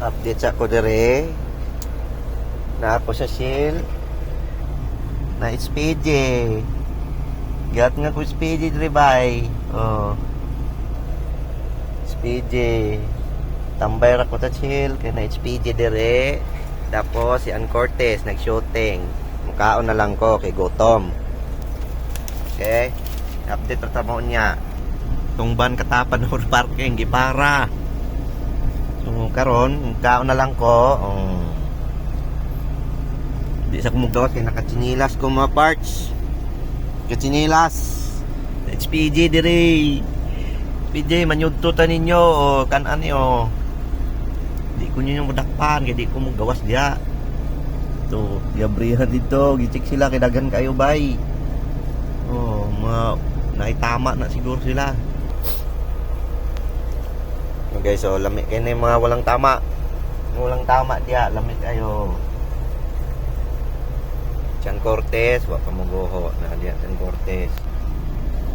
update sa ako dire na ako sa Shell. Na SPJ gat nga ko SPJ dire bay. Oh. SPJ tambay ra ko sa Shell kay na SPJ dire tapos si Ann Cortez nag-shooting. Mukaon na lang ko kay Gutom okay? Update ra tamo niya. Tungban katapan ng parking gipara So, karon, kaon na lang ko. Um, di sa kumugawas kay nakachinilas ko mga parts. Kachinilas. HPG dire. PJ manyudto ta ninyo o kan-an o. Di ko ninyo mudakpan kay di ko mugawas diya. To, yabrihan dito, gichik sila kay daghan kayo bay. Oh, mga naitama na siguro sila. Okay, so lamig na yung mga walang tama. Walang tama diya, lamig kayo. Chan Cortez, wa pa muguho na diya Chan Cortez.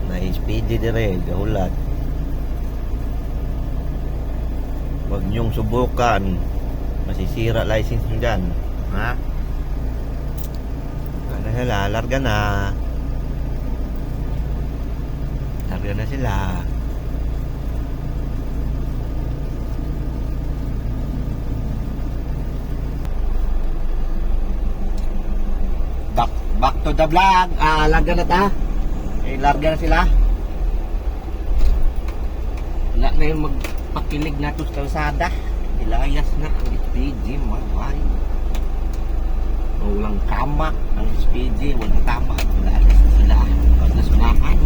Na SPD dire, gahulat. Huwag niyong subukan. Masisira license nyo dyan. Ha? Ano sila, larga na. Larga na sila. To the vlog. Ah, larga na ta. Eh, larga na sila. Wala na yung magpakilig na to sa kalsada. Ilayas na ang SPG, malay. Walang kama ang SPG, walang tama. Ilayas na sila. Pag nasunahan.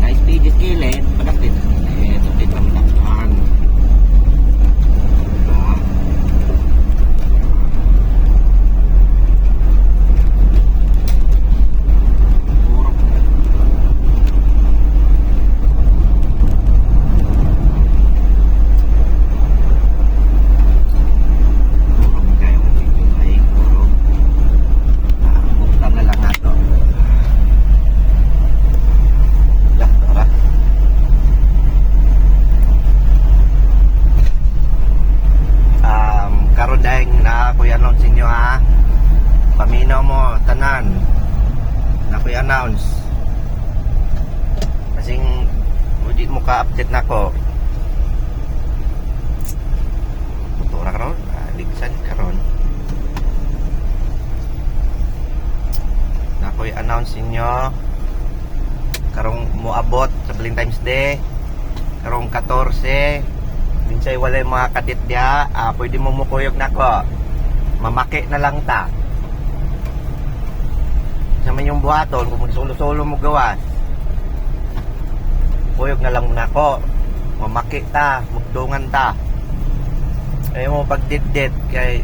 Na SPG skillet, pagkakit. Eh, tapit ang lakpan. Ah. Puro. Puro mo kayo ang video ay puro. Ah, buktan na lang ato. Dah, tara. Um, karon dahil i-announce inyo ha. Paminaw mo, tanan. Na ko i-announce kasing hindi mo ka-update na ko tutura karon. Aligsan karon. Na ko i-announce inyo. Karong moabot sa Valentine's Day. Karong 14 minsay walay mga kadit diha. Ah, pwede mo mukuyog na ko mamaki na lang ta. Sa man yung buhaton kung solo-solo mo gawas kuyog na lang muna ako mamaki ta magdungan ta. Ayaw mo pagdidit kay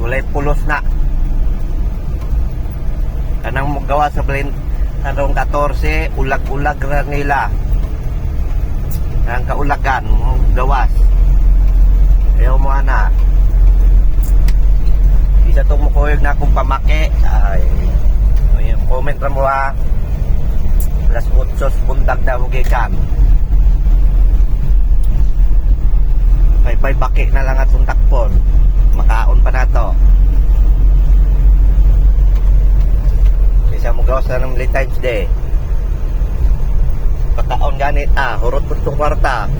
walay pulos na. Kanang mo gawa sa blend kanong 14 ulag-ulag ra nila ang kaulagan mo gawas ayaw mo ana isa to mo pamaki ay ayun, comment ra mo ha alas 8 bundag daw gikan pay pay baki na lang atong takpon. Makaon pa na to. Kaysa mo gawas na ng Valentine's Day pagkaon ganit ah hurot po itong kwarta.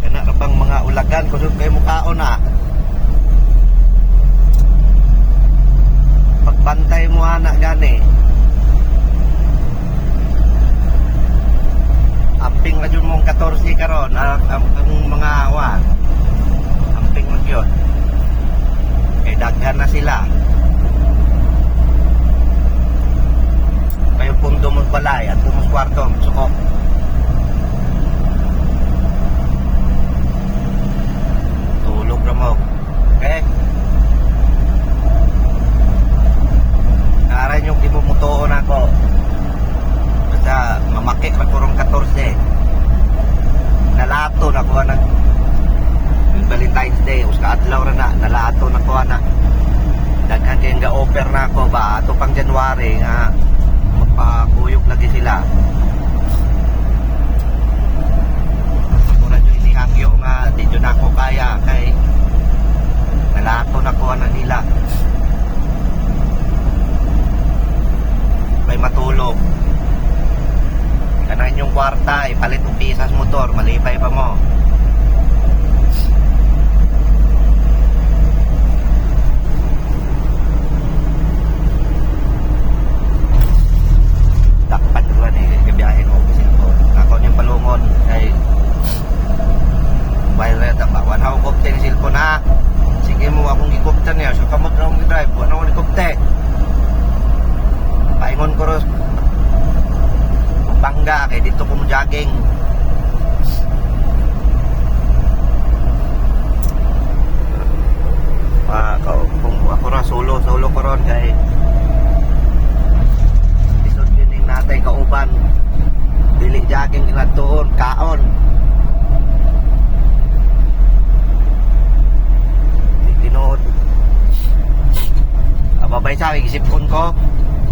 Kana ra bang mga ulagan kusog kay mukaon na pagbantay mo ana gani. Amping na jud mong 14 karon ang, ang, ang mga awan amping na yun kay daghan na sila. Kayo pundo mo balay at pumus kwarto sukok January nga magpakuyog lagi sila. Sigurado ini hangyo nga di na ako kaya kay nalato na ko na nila. May matulog. Kanan yung kwarta ipalit ang pisas motor malipay pa mo. Ko.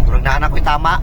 Kurang na anak ko'y tama.